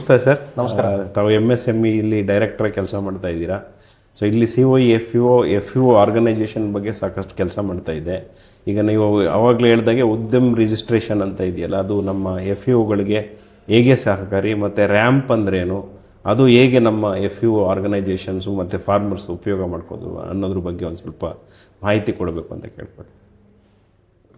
ನಮಸ್ತೆ ಸರ್. ನಮಸ್ಕಾರ. ತಾವು ಎಂ ಎಸ್ ಎಂ ಇಲ್ಲಿ ಡೈರೆಕ್ಟರ್ ಕೆಲಸ ಮಾಡ್ತಾ ಇದ್ದೀರಾ? ಸೊ ಇಲ್ಲಿ C O F U O F U organisation ಬಗ್ಗೆ ಸಾಕಷ್ಟು ಕೆಲಸ ಮಾಡ್ತಾ ಇದೆ. ಈಗ ನೀವು ಅವಾಗಲೇ ಹೇಳ್ದಾಗೆ ಉದ್ಯಮ್ ರಿಜಿಸ್ಟ್ರೇಷನ್ ಅಂತ ಇದೆಯಲ್ಲ ಅದು ನಮ್ಮ ಎಫ್ ಯುಗಳಿಗೆ ಹೇಗೆ ಸಹಕಾರಿ ಮತ್ತು ರ್ಯಾಂಪ್ ಅಂದ್ರೇನು ಅದು ಹೇಗೆ ನಮ್ಮ ಎಫ್ ಯು ಆರ್ಗನೈಸೇಷನ್ಸು ಮತ್ತು ಫಾರ್ಮರ್ಸ್ ಉಪಯೋಗ ಮಾಡ್ಕೋದು ಅನ್ನೋದ್ರ ಬಗ್ಗೆ ಒಂದು ಸ್ವಲ್ಪ ಮಾಹಿತಿ ಕೊಡಬೇಕು ಅಂತ ಕೇಳ್ಬೋದು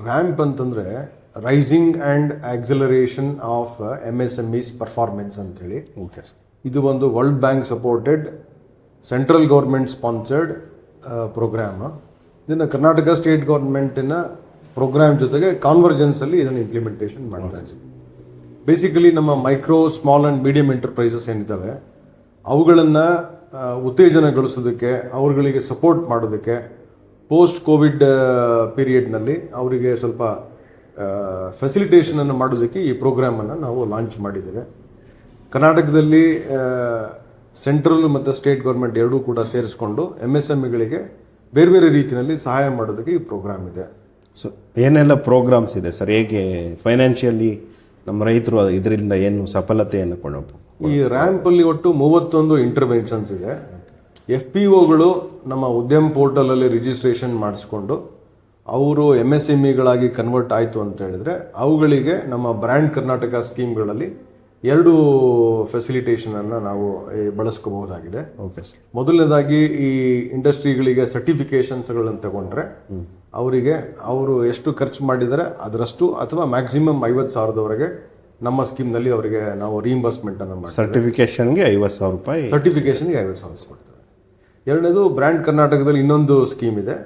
ರ್ಯಾಂಪ್ ಅಂತಂದ್ರೆ raising and acceleration of M S M is performance ಅಂತೇಳಿ. ಓಕೆ ಸರ್ ಇದು ಒಂದು world bank supported central government sponsored programme ಇದನ್ನು ಕರ್ನಾಟಕ ಸ್ಟೇಟ್ ಗೌರ್ಮೆಂಟಿನ ಪ್ರೋಗ್ರಾಮ್ ಜೊತೆಗೆ ಕಾನ್ವರ್ಜೆನ್ಸಲ್ಲಿ ಇದನ್ನು ಇಂಪ್ಲಿಮೆಂಟೇಷನ್ ಮಾಡ್ತಾ ಇದ್ದೀವಿ ಬೇಸಿಕಲಿ ನಮ್ಮ micro small and medium enterprises ಏನಿದ್ದಾವೆ ಅವುಗಳನ್ನು ಉತ್ತೇಜನಗೊಳಿಸೋದಕ್ಕೆ ಅವರುಗಳಿಗೆ ಸಪೋರ್ಟ್ ಮಾಡೋದಕ್ಕೆ ಪೋಸ್ಟ್ ಕೋವಿಡ್ ಪೀರಿಯಡ್ನಲ್ಲಿ ಅವರಿಗೆ ಸ್ವಲ್ಪ ಫೆಸಿಲಿಟೇಷನ್ ಅನ್ನು ಮಾಡೋದಕ್ಕೆ ಈ ಪ್ರೋಗ್ರಾಮ್ ಅನ್ನು ನಾವು ಲಾಂಚ್ ಮಾಡಿದ್ದೇವೆ. ಕರ್ನಾಟಕದಲ್ಲಿ ಸೆಂಟ್ರಲ್ ಮತ್ತು ಸ್ಟೇಟ್ ಗೌರ್ಮೆಂಟ್ ಎರಡೂ ಕೂಡ ಸೇರಿಸ್ಕೊಂಡು ಎಂ ಎಸ್ ಎಂಇಗಳಿಗೆ ಬೇರೆ ಬೇರೆ ರೀತಿಯಲ್ಲಿ ಸಹಾಯ ಮಾಡೋದಕ್ಕೆ ಈ ಪ್ರೋಗ್ರಾಮ್ ಇದೆ. ಸೊ ಏನೆಲ್ಲ ಪ್ರೋಗ್ರಾಮ್ಸ್ ಇದೆ ಸರ್? ಹೇಗೆ ಫೈನಾನ್ಷಿಯಲಿ ನಮ್ಮ ರೈತರು ಇದರಿಂದ ಏನು ಸಫಲತೆಯನ್ನು ಕೊಂಡು ಈ ರ್ಯಾಂಪಲ್ಲಿ ಒಟ್ಟು ಮೂವತ್ತೊಂದು ಇಂಟರ್ವೆನ್ಷನ್ಸ್ ಇದೆ. ಎಫ್ ಪಿ ಓಗಳು ನಮ್ಮ ಉದ್ಯಮ ಪೋರ್ಟಲ್ ಅಲ್ಲಿ ರಿಜಿಸ್ಟ್ರೇಷನ್ ಮಾಡಿಸ್ಕೊಂಡು ಅವರು ಎಂ ಎಸ್ ಎಂ ಇಗಳಾಗಿ ಕನ್ವರ್ಟ್ ಆಯಿತು ಅಂತ ಹೇಳಿದ್ರೆ ಅವುಗಳಿಗೆ ನಮ್ಮ ಬ್ರ್ಯಾಂಡ್ ಕರ್ನಾಟಕ ಸ್ಕೀಮ್ಗಳಲ್ಲಿ ಎರಡು ಫೆಸಿಲಿಟೇಷನ್ ಅನ್ನ ನಾವು ಬಳಸ್ಕೋಬಹುದಾಗಿದೆ. ಓಕೆ ಸರ್ ಮೊದಲನೇದಾಗಿ ಈ ಇಂಡಸ್ಟ್ರಿಗಳಿಗೆ ಸರ್ಟಿಫಿಕೇಷನ್ಸ್ಗಳನ್ನು ತಗೊಂಡ್ರೆ ಅವರಿಗೆ ಅವರು ಎಷ್ಟು ಖರ್ಚು ಮಾಡಿದರೆ ಅದರಷ್ಟು ಅಥವಾ ಮ್ಯಾಕ್ಸಿಮಮ್ ಐವತ್ತು ಸಾವಿರದವರೆಗೆ ನಮ್ಮ ಸ್ಕೀಮ್ನಲ್ಲಿ ಅವರಿಗೆ ನಾವು ರೀಇಂಬರ್ಸ್ಮೆಂಟ್ ಅನ್ನು ಮಾಡ್ತೀವಿ. ಸರ್ಟಿಫಿಕೇಷನ್ಗೆ ಐವತ್ತು ಸಾವಿರ ರೂಪಾಯಿ. ಸರ್ಟಿಫಿಕೇಷನ್ಗೆ ಐವತ್ತು ಸಾವಿರ ಕೊಡ್ತಾರೆ ಎರಡನೇದು ಬ್ರ್ಯಾಂಡ್ ಕರ್ನಾಟಕದಲ್ಲಿ ಇನ್ನೊಂದು ಸ್ಕೀಮ್ ಇದೆ.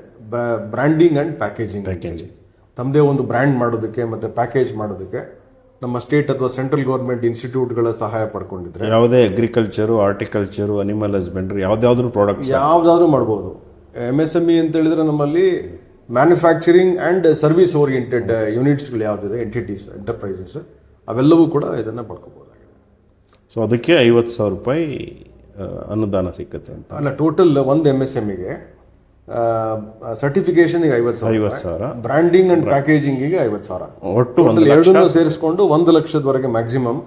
ಬ್ರ್ಯಾಂಡಿಂಗ್ ಆ್ಯಂಡ್ ಪ್ಯಾಕೇಜಿಂಗ್ ಪ್ಯಾಕೇಜಿಂಗ್ ತಮ್ಮದೇ ಒಂದು ಬ್ರ್ಯಾಂಡ್ ಮಾಡೋದಕ್ಕೆ ಮತ್ತು ಪ್ಯಾಕೇಜ್ ಮಾಡೋದಕ್ಕೆ ನಮ್ಮ ಸ್ಟೇಟ್ ಅಥವಾ ಸೆಂಟ್ರಲ್ ಗೌರ್ಮೆಂಟ್ ಇನ್ಸ್ಟಿಟ್ಯೂಟ್ಗಳ ಸಹಾಯ ಪಡ್ಕೊಂಡಿದ್ರೆ ಯಾವುದೇ ಅಗ್ರಿಕಲ್ಚರು ಆರ್ಟಿಕಲ್ಚರು ಅನಿಮಲ್ ಹಸ್ಬೆಂಡ್ರಿ ಯಾವ್ದಾದ್ರು ಪ್ರಾಡಕ್ಟ್ಸ್ ಯಾವುದಾದ್ರೂ ಮಾಡ್ಬೋದು. ಎಂ ಎಸ್ ಎಂ ಇ ಅಂತ ಹೇಳಿದ್ರೆ ನಮ್ಮಲ್ಲಿ ಮ್ಯಾನುಫ್ಯಾಕ್ಚರಿಂಗ್ ಆ್ಯಂಡ್ ಸರ್ವಿಸ್ ಓರಿಯೆಂಟೆಡ್ ಯೂನಿಟ್ಸ್ಗಳು ಯಾವುದಿದೆ ಎಂಟಿಟೀಸ್ ಎಂಟರ್ಪ್ರೈಸಸ್ ಅವೆಲ್ಲವೂ ಕೂಡ ಇದನ್ನು ಪಡ್ಕೋಬೋದಾಗಿದೆ. ಸೊ ಅದಕ್ಕೆ ಐವತ್ತು ಸಾವಿರ ರೂಪಾಯಿ ಅನುದಾನ ಸಿಕ್ಕತ್ತೆ ಅಂತ. ಅಲ್ಲ ಟೋಟಲ್ ಒಂದು ಎಂ ಎಸ್ ಎಂ ಇಗೆ ಸರ್ಟಿಫಿಕೇಶನ್ಗೆ ಐವತ್ತು ಸಾವಿರ ಐವತ್ತು ಸಾವಿರ. ಬ್ರ್ಯಾಂಡಿಂಗ್ ಅಂಡ್ ಪ್ಯಾಕೇಜಿಂಗಿಗೆ ಐವತ್ತು ಸಾವಿರ. ಒಟ್ಟು ಒಂದು ಎರಡನ್ನೂ ಸೇರಿಸ್ಕೊಂಡು ಒಂದು ಲಕ್ಷದವರೆಗೆ ಮ್ಯಾಕ್ಸಿಮಮ್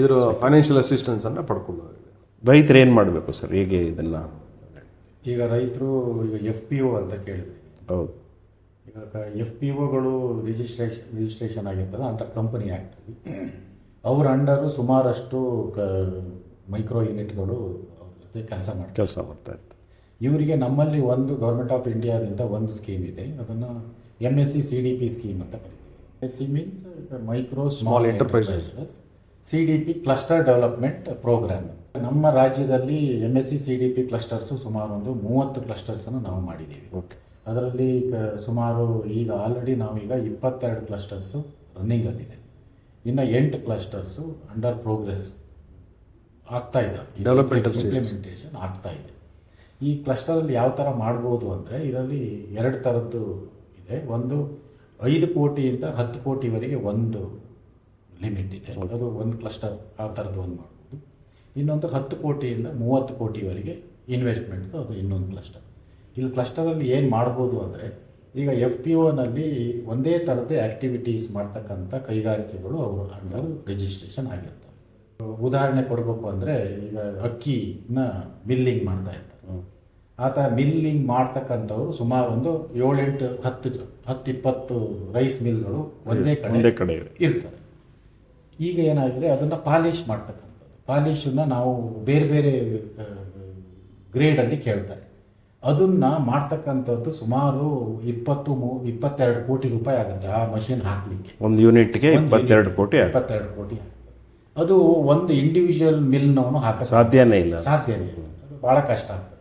ಇದರ ಫೈನಾನ್ಷಿಯಲ್ ಅಸಿಸ್ಟೆನ್ಸ್ ಅನ್ನ ಪಡ್ಕೊಂಡು ರೈತರು ಏನು ಮಾಡಬೇಕು ಸರ್? ಹೇಗೆ ಇದೆಲ್ಲ? ಈಗ ರೈತರು ಈಗ ಎಫ್ ಪಿ ಒ ಅಂತ ಕೇಳಿದ್ವಿ. ಹೌದು. ಈಗ ಎಫ್ ಪಿ ಒಗಳು ರಿಜಿಸ್ಟ್ರೇಷನ್ ರಿಜಿಸ್ಟ್ರೇಷನ್ ಆಗಿರ್ತದೆ ಅಂತ ಕಂಪನಿ ಆ್ಯಕ್ಟಲ್ಲಿ ಅವ್ರ ಅಂಡರು ಸುಮಾರಷ್ಟು ಕ ಮೈಕ್ರೋ ಯೂನಿಟ್ಗಳು ಅವ್ರ ಜೊತೆ ಕೆಲಸ ಮಾಡಿ ಕೆಲಸ ಮಾಡ್ತಾ ಇರ್ತಾರೆ. ಇವರಿಗೆ ನಮ್ಮಲ್ಲಿ ಒಂದು ಗೌರ್ಮೆಂಟ್ ಆಫ್ ಇಂಡಿಯಾದಿಂದ ಒಂದು ಸ್ಕೀಮ್ ಇದೆ. ಅದನ್ನು M S C C D P scheme ಅಂತ ಕರಿತೀವಿ. S C means micro small enterprises C D P cluster development programme ನಮ್ಮ ರಾಜ್ಯದಲ್ಲಿ M S C C D P clusters ಸುಮಾರು ಒಂದು ಮೂವತ್ತು ಕ್ಲಸ್ಟರ್ಸನ್ನು ನಾವು ಮಾಡಿದ್ದೀವಿ. ಅದರಲ್ಲಿ ಸುಮಾರು ಈಗ ಆಲ್ರೆಡಿ ನಾವೀಗ ಇಪ್ಪತ್ತೆರಡು ಕ್ಲಸ್ಟರ್ಸು ರನ್ನಿಂಗಲ್ಲಿದೆ ಇನ್ನು ಎಂಟು ಕ್ಲಸ್ಟರ್ಸು ಅಂಡರ್ ಪ್ರೋಗ್ರೆಸ್ ಆಗ್ತಾ ಇದೆ. ಡೆವಲಪ್ಮೆಂಟ್ ಇಂಪ್ಲಿಮೆಂಟೇಷನ್ ಆಗ್ತಾ ಇದೆ. ಈ ಕ್ಲಸ್ಟರಲ್ಲಿ ಯಾವ ಥರ ಮಾಡ್ಬೋದು ಅಂದರೆ ಇದರಲ್ಲಿ ಎರಡು ಥರದ್ದು ಇದೆ. ಒಂದು ಐದು ಕೋಟಿಯಿಂದ ಹತ್ತು ಕೋಟಿವರೆಗೆ ಒಂದು ಲಿಮಿಟ್ ಇದೆ. ಅದು ಒಂದು ಕ್ಲಸ್ಟರ್ ಆ ಥರದ್ದು ಒಂದು ಮಾಡ್ಬೋದು. ಇನ್ನೊಂದು ಹತ್ತು ಕೋಟಿಯಿಂದ ಮೂವತ್ತು ಕೋಟಿವರೆಗೆ ಇನ್ವೆಸ್ಟ್ಮೆಂಟ್ ಅದು ಇನ್ನೊಂದು ಕ್ಲಸ್ಟರ್ ಇಲ್ಲಿ ಕ್ಲಸ್ಟರಲ್ಲಿ ಏನು ಮಾಡ್ಬೋದು ಅಂದರೆ ಈಗ ಎಫ್ ಪಿ ಒನಲ್ಲಿ ಒಂದೇ ಥರದ್ದೇ ಆ್ಯಕ್ಟಿವಿಟೀಸ್ ಮಾಡ್ತಕ್ಕಂಥ ಕೈಗಾರಿಕೆಗಳು ಅವರು ಅಂಡರ್ ರಿಜಿಸ್ಟ್ರೇಷನ್ ಆಗಿರ್ತವೆ. ಉದಾಹರಣೆ ಕೊಡಬೇಕು ಅಂದರೆ ಈಗ ಅಕ್ಕಿನ ಮಿಲ್ಲಿಂಗ್ ಮಾಡ್ತಾ ಇರ್ತಾರೆ. ಆ ಥರ ಮಿಲ್ಲಿಂಗ್ ಮಾಡ್ತಕ್ಕಂಥವ್ರು ಸುಮಾರು ಒಂದು ಏಳೆಂಟು ಹತ್ತು ಹತ್ತು ಇಪ್ಪತ್ತು ರೈಸ್ ಮಿಲ್ಗಳು ಒಂದೇ ಕಡೆ ಕಡೆ ಇರ್ತವೆ. ಈಗ ಏನಾಗಿದೆ ಅದನ್ನು ಪಾಲಿಶ್ ಮಾಡ್ತಕ್ಕಂಥದ್ದು. ಪಾಲಿಶನ್ನ ನಾವು ಬೇರೆ ಬೇರೆ ಗ್ರೇಡಲ್ಲಿ ಕೇಳ್ತಾರೆ. ಅದನ್ನು ಮಾಡ್ತಕ್ಕಂಥದ್ದು ಸುಮಾರು ಇಪ್ಪತ್ತು ಮೂ ಇಪ್ಪತ್ತೆರಡು ಕೋಟಿ ರೂಪಾಯಿ ಆಗುತ್ತೆ ಆ ಮಷಿನ್ ಹಾಕಲಿಕ್ಕೆ. ಒಂದು ಯೂನಿಟ್ಗೆ ಇಪ್ಪತ್ತೆರಡು ಕೋಟಿ. ಇಪ್ಪತ್ತೆರಡು ಕೋಟಿ ಅದು ಒಂದು ಇಂಡಿವಿಜುವಲ್ ಮಿಲ್ನವನು ಹಾಕ ಸಾಧ್ಯನೇ ಇಲ್ಲ. ಸಾಧ್ಯನೇ ಇಲ್ಲ. ಅದು ಭಾಳ ಕಷ್ಟ ಆಗ್ತದೆ.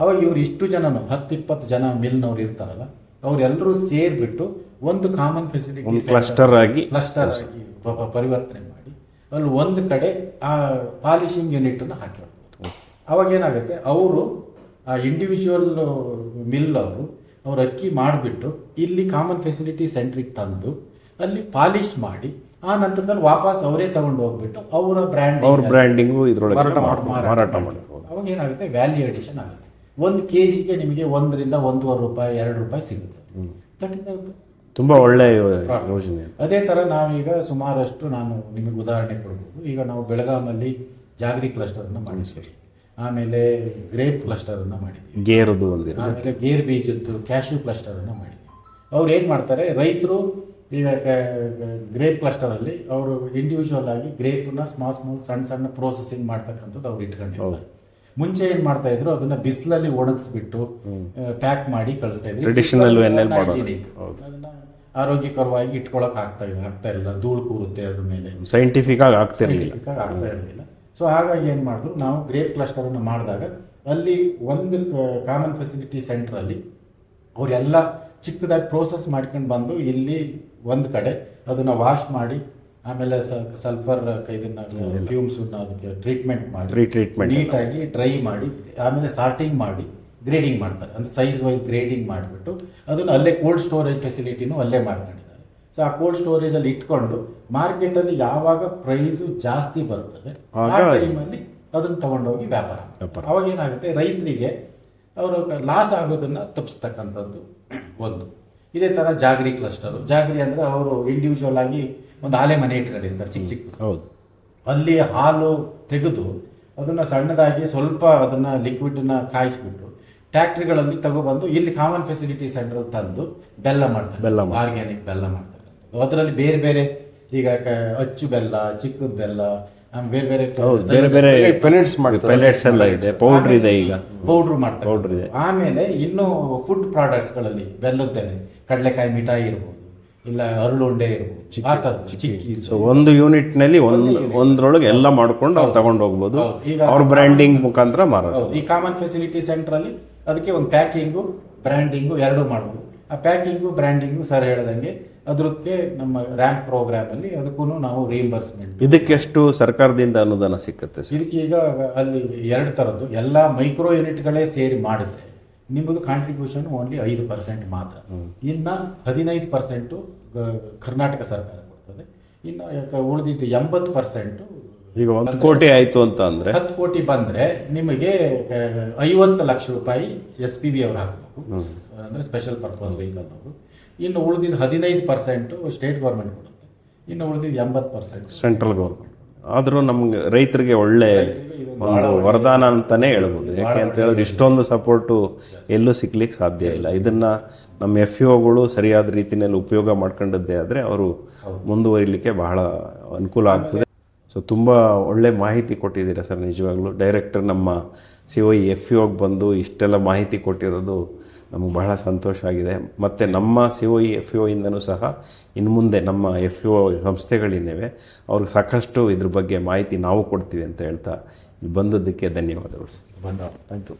ಅವಾಗ ಇವ್ರು ಇಷ್ಟು ಜನನು ಹತ್ತು ಇಪ್ಪತ್ತು ಜನ ಮಿಲ್ನವ್ರು ಇರ್ತಾರಲ್ಲ ಅವರೆಲ್ಲರೂ ಸೇರಿಬಿಟ್ಟು ಒಂದು ಕಾಮನ್ ಫೆಸಿಲಿಟಿ ಕ್ಲಸ್ಟರ್ ಆಗಿ ಕ್ಲಸ್ಟರ್ ಆಗಿ ಪರಿವರ್ತನೆ ಮಾಡಿ ಅಲ್ಲಿ ಒಂದು ಕಡೆ ಆ ಪಾಲಿಶಿಂಗ್ ಯೂನಿಟನ್ನು ಹಾಕಿರ್ಬೋದು ಅವಾಗ ಏನಾಗುತ್ತೆ ಅವರು ಆ ಇಂಡಿವಿಜುವಲ್ ಮಿಲ್ ಅವರು ಅವ್ರು ಅಕ್ಕಿ ಮಾಡಿಬಿಟ್ಟು ಇಲ್ಲಿ ಕಾಮನ್ ಫೆಸಿಲಿಟಿ ಸೆಂಟ್ರಿಗೆ ತಂದು ಅಲ್ಲಿ ಪಾಲಿಶ್ ಮಾಡಿ ಆ ನಂತರದಲ್ಲಿ ವಾಪಸ್ ಅವರೇ ತಗೊಂಡು ಹೋಗ್ಬಿಟ್ಟು ಅವರ ಬ್ರ್ಯಾಂಡ್ ಅವ್ರ ಬ್ರ್ಯಾಂಡಿಂಗು ಇದ್ರೊಳಗೆ ಮಾರಾಟ ಮಾಡ್ಬೋದು. ಅವಾಗ ಏನಾಗುತ್ತೆ ವ್ಯಾಲ್ಯೂ ಅಡಿಷನ್ ಆಗುತ್ತೆ. ಒಂದು ಕೆ ಜಿಗೆ ನಿಮಗೆ ಒಂದರಿಂದ ಒಂದೂವರೆ ರೂಪಾಯಿ ಎರಡು ರೂಪಾಯಿ ಸಿಗುತ್ತೆ. ತರ್ಟಿ ತುಂಬ ಒಳ್ಳೆ ಯೋಜನೆ. ಅದೇ ಥರ ನಾವೀಗ ಸುಮಾರಷ್ಟು ನಾನು ನಿಮಗೆ ಉದಾಹರಣೆ ಕೊಡ್ಬೋದು. ಈಗ ನಾವು ಬೆಳಗಾಮಲ್ಲಿ ಜಾಗರಿ ಕ್ಲಸ್ಟರನ್ನು ಮಾಡಿದ್ದೀವಿ. ಆಮೇಲೆ ಗ್ರೇಪ್ ಕ್ಲಸ್ಟರನ್ನು ಮಾಡಿದ್ವಿ ಗೇರ್ದು ಒಂದು ಆಮೇಲೆ ಗೇರ್ ಬೀಜದ್ದು ಕ್ಯಾಶ್ಯೂ ಕ್ಲಸ್ಟರನ್ನು ಮಾಡಿದ್ವಿ ಅವ್ರು ಏನು ಮಾಡ್ತಾರೆ ರೈತರು ಈಗ ಗ್ರೇಪ್ ಕ್ಲಸ್ಟರಲ್ಲಿ ಅವರು ಇಂಡಿವಿಜುವಲ್ ಆಗಿ ಗ್ರೇಪ್ನ ಸ್ಮಾಲ್ ಸ್ಮಾಲ್ ಸಣ್ಣ ಸಣ್ಣ ಪ್ರೋಸೆಸಿಂಗ್ ಮಾಡ್ತಕ್ಕಂಥದ್ದು ಅವ್ರು ಇಟ್ಕೊಂಡಿರ್ತಾರೆ. ಮುಂಚೆ ಏನ್ ಮಾಡ್ತಾ ಇದ್ರು ಅದನ್ನ ಬಿಸಿಲಲ್ಲಿ ಒಣಗಿಸ್ಬಿಟ್ಟು ಪ್ಯಾಕ್ ಮಾಡಿ ಕಳಿಸ್ತಾ ಇದ್ರು. ಟ್ರೆಡಿಷನಲ್. ಅದನ್ನ ಆರೋಗ್ಯಕರವಾಗಿ ಇಟ್ಕೊಳಕ್ ಆಗ್ತಾ ಇಲ್ಲ ಆಗ್ತಾ ಇರಲಿಲ್ಲ ಧೂಳು ಕೂರುತ್ತೆ ಅದ್ರ ಮೇಲೆ. ಸೈಂಟಿಫಿಕ್ ಆಗಿ ಇರಲಿಲ್ಲ. ಆಗ್ತಾ ಇರಲಿಲ್ಲ. ಸೊ ಹಾಗಾಗಿ ಏನು ಮಾಡಿದ್ರು ನಾವು ಗ್ರೇಪ್ ಕ್ಲಸ್ಟರ್ ಅನ್ನು ಮಾಡಿದಾಗ ಅಲ್ಲಿ ಒಂದು ಕಾಮನ್ ಫೆಸಿಲಿಟಿ ಸೆಂಟರ್ ಅಲ್ಲಿ ಅವರೆಲ್ಲ ಚಿಕ್ಕದಾಗಿ ಪ್ರೋಸೆಸ್ ಮಾಡ್ಕೊಂಡು ಬಂದು ಇಲ್ಲಿ ಒಂದು ಕಡೆ ಅದನ್ನ ವಾಶ್ ಮಾಡಿ ಆಮೇಲೆ ಸಲ್ಫರ್ ಕೈಗನ್ನ ಫ್ಯೂಮ್ಸ್ ಅದಕ್ಕೆ ಟ್ರೀಟ್ಮೆಂಟ್ ಮಾಡಿ. ಟ್ರೀಟ್ಮೆಂಟ್. ನೀಟಾಗಿ ಡ್ರೈ ಮಾಡಿ ಆಮೇಲೆ ಸಾರ್ಟಿಂಗ್ ಮಾಡಿ ಗ್ರೇಡಿಂಗ್ ಮಾಡ್ತಾರೆ. ಅಂದ್ರೆ ಸೈಜ್ ವೈಸ್ ಗ್ರೇಡಿಂಗ್ ಮಾಡಿಬಿಟ್ಟು ಅದನ್ನು ಅಲ್ಲೇ ಕೋಲ್ಡ್ ಸ್ಟೋರೇಜ್ ಫೆಸಿಲಿಟಿನೂ ಅಲ್ಲೇ ಮಾಡ್ಕೊಂಡಿದ್ದಾರೆ. ಸೊ ಆ ಕೋಲ್ಡ್ ಸ್ಟೋರೇಜ್ ಅಲ್ಲಿ ಇಟ್ಕೊಂಡು ಮಾರ್ಕೆಟ್ ಅಲ್ಲಿ ಯಾವಾಗ ಪ್ರೈಸ್ ಜಾಸ್ತಿ ಬರ್ತದೆ ಆ ಟೈಮ್ ಟೈಮಲ್ಲಿ ಅದನ್ನ ತಗೊಂಡೋಗಿ ವ್ಯಾಪಾರ ವ್ಯಾಪಾರ. ಅವಾಗ ಏನಾಗುತ್ತೆ ರೈತರಿಗೆ ಅವರು ಲಾಸ್ ಆಗೋದನ್ನ ತಪ್ಪಿಸ್ತಕ್ಕಂಥದ್ದು ಒಂದು. ಇದೇ ತರ ಜಾಗರಿ ಕ್ಲಸ್ಟರ್ ಜಾಗರಿ ಅಂದ್ರೆ ಅವರು ಇಂಡಿವಿಜುವಲ್ ಆಗಿ ಒಂದು ಆಲೆ ಮನೆ ಇಟ್ಕೊಂಡಿರ್ತಾರೆ ಚಿಕ್ಕ ಚಿಕ್ಕ. ಹೌದು. ಅಲ್ಲಿ ಹಾಲು ತೆಗೆದು ಅದನ್ನ ಸಣ್ಣದಾಗಿ ಸ್ವಲ್ಪ ಅದನ್ನ ಲಿಕ್ವಿಡನ್ನು ಕಾಯಿಸ್ಬಿಟ್ಟು ಟ್ಯಾಕ್ಟ್ರಿಗಳಲ್ಲಿ ತಗೊಬಂದು ಇಲ್ಲಿ ಕಾಮನ್ ಫೆಸಿಲಿಟಿ ಸೆಂಟರ್ ತಂದು ಬೆಲ್ಲ ಮಾಡ್ತಾರೆ. ಬೆಲ್ಲ. ಆರ್ಗ್ಯಾನಿಕ್ ಬೆಲ್ಲ ಮಾಡ್ತಾರೆ. ಅದರಲ್ಲಿ ಬೇರೆ ಬೇರೆ ಈಗ ಅಚ್ಚು ಬೆಲ್ಲ ಚಿಕ್ಕದ ಬೆಲ್ಲ ಆಮೇಲೆ ಬೇರೆ ಬೇರೆ ಹೌದು ಬೇರೆ ಬೇರೆ ಪೆಲೆಟ್ಸ್ ಮಾಡ್ತಾರೆ. ಪೆಲೆಟ್ಸ್ ಎಲ್ಲ ಇದೆ. ಪೌಡ್ರ್ ಇದೆ ಈಗ. ಪೌಡ್ರ್ ಮಾಡ್ತಾರೆ. ಪೌಡ್ರ್ ಇದೆ. ಆಮೇಲೆ ಇನ್ನು ಫುಡ್ ಪ್ರಾಡಕ್ಟ್ಸ್ಗಳಲ್ಲಿ ಬೆಲ್ಲದ್ದೇನೆ ಕಡಲೆಕಾಯಿ ಮಿಠಾಯಿ ಇರ್ಬೋದು. ಇಲ್ಲ ಅರಳುಂಡೆ ಆ ಚಿಕ್ಕಿ ಸೊ ಒಂದು ಯೂನಿಟ್ನಲ್ಲಿ ಒಂದರೊಳಗೆ ಎಲ್ಲ ಮಾಡ್ಕೊಂಡು ಅವ್ರು ತಗೊಂಡು ಹೋಗ್ಬೋದು. ಈಗ ಅವ್ರ ಬ್ರ್ಯಾಂಡಿಂಗ್ ಮುಖಾಂತರ ಮಾರೋದು. ಈ ಕಾಮನ್ ಫೆಸಿಲಿಟಿ ಸೆಂಟರ್ ಅಲ್ಲಿ ಅದಕ್ಕೆ ಒಂದು ಪ್ಯಾಕಿಂಗು ಬ್ರ್ಯಾಂಡಿಂಗು ಎರಡೂ ಮಾಡ್ಬೋದು. ಆ ಪ್ಯಾಕಿಂಗು ಬ್ರ್ಯಾಂಡಿಂಗು ಸರ್ ಹೇಳ್ದಂಗೆ ಅದಕ್ಕೆ ನಮ್ಮ ರ್ಯಾಂಪ್ ಪ್ರೋಗ್ರಾಮ್ ಅಲ್ಲಿ ಅದಕ್ಕೂ ನಾವು ರೀಂಬರ್ಸ್ಮೆಂಟ್ ಇದಕ್ಕೆಷ್ಟು ಸರ್ಕಾರದಿಂದ ಅನುದಾನ ಸಿಕ್ಕತ್ತೆ ಸರ್ ಇದಕ್ಕೆ ಈಗ ಅಲ್ಲಿ ಎರಡು ಥರದ್ದು ಎಲ್ಲ ಮೈಕ್ರೋ ಯೂನಿಟ್ಗಳೇ ಸೇರಿ ಮಾಡಿದ್ರೆ ನಿಮ್ಮದು ಕಾಂಟ್ರಿಬ್ಯೂಷನ್ ಓನ್ಲಿ ಐದು ಪರ್ಸೆಂಟ್ ಮಾತ್ರ. ಇನ್ನು ಹದಿನೈದು ಪರ್ಸೆಂಟು ಕರ್ನಾಟಕ ಸರ್ಕಾರ ಕೊಡ್ತದೆ. ಇನ್ನು ಯಾಕೆ ಉಳಿದಿದ್ದು ಎಂಬತ್ತು ಪರ್ಸೆಂಟು ಈಗ ಒಂದು ಕೋಟಿ ಆಯಿತು ಅಂತ ಅಂದರೆ? ಹತ್ತು ಕೋಟಿ ಬಂದರೆ ನಿಮಗೆ ಐವತ್ತು ಲಕ್ಷ ರೂಪಾಯಿ ಎಸ್ ಪಿ ಬಿ ಅವ್ರು ಹಾಕಬೇಕು. ಅಂದರೆ ಸ್ಪೆಷಲ್ ಪರ್ಪಸ್ ವೆಹಿಕಲ್ ಅವರು. ಇನ್ನು ಉಳಿದಿದ್ದು ಹದಿನೈದು ಪರ್ಸೆಂಟು ಸ್ಟೇಟ್ ಗೌರ್ಮೆಂಟ್ ಕೊಡುತ್ತೆ. ಇನ್ನು ಉಳಿದಿದ್ದು ಎಂಬತ್ತು ಪರ್ಸೆಂಟ್ ಸೆಂಟ್ರಲ್ ಗೌರ್ಮೆಂಟ್ ಆದರೂ ನಮ್ಗೆ ರೈತರಿಗೆ ಒಳ್ಳೆ ಒಂದು ವರದಾನ ಅಂತಾನೆ ಹೇಳ್ಬೋದು. ಯಾಕೆ ಅಂತ ಹೇಳಿದ್ರೆ ಇಷ್ಟೊಂದು ಸಪೋರ್ಟು ಎಲ್ಲೂ ಸಿಗ್ಲಿಕ್ಕೆ ಸಾಧ್ಯ ಇಲ್ಲ. ಇದನ್ನ ನಮ್ಮ ಎಫ್ ಒಗಳು ಸರಿಯಾದ ರೀತಿಯಲ್ಲಿ ಉಪಯೋಗ ಮಾಡ್ಕೊಂಡದ್ದೇ ಆದರೆ ಅವರು ಮುಂದುವರಿಲಿಕ್ಕೆ ಬಹಳ ಅನುಕೂಲ ಆಗ್ತದೆ. ಸೊ ತುಂಬ ಒಳ್ಳೆ ಮಾಹಿತಿ ಕೊಟ್ಟಿದ್ದೀರಾ ಸರ್ ನಿಜವಾಗ್ಲೂ? ಡೈರೆಕ್ಟರ್ ನಮ್ಮ ಸಿ ಒ ಎಫ್ ಒಗೆ ಬಂದು ಇಷ್ಟೆಲ್ಲ ಮಾಹಿತಿ ಕೊಟ್ಟಿರೋದು ನಮಗೆ ಬಹಳ ಸಂತೋಷ ಆಗಿದೆ. ಮತ್ತು ನಮ್ಮ C O E F E ಇಂದನೂ ಸಹ ಇನ್ನು ಮುಂದೆ ನಮ್ಮ ಎಫ್ ಒ ಸಂಸ್ಥೆಗಳಿದ್ದೇವೆ ಅವ್ರಿಗೆ ಸಾಕಷ್ಟು ಇದ್ರ ಬಗ್ಗೆ ಮಾಹಿತಿ ನಾವು ಕೊಡ್ತೀವಿ ಅಂತ ಹೇಳ್ತಾ ಬಂದದ್ದಕ್ಕೆ ಧನ್ಯವಾದಗಳು ಸರ್. ಧನ್ಯವಾದ ಥ್ಯಾಂಕ್ ಯು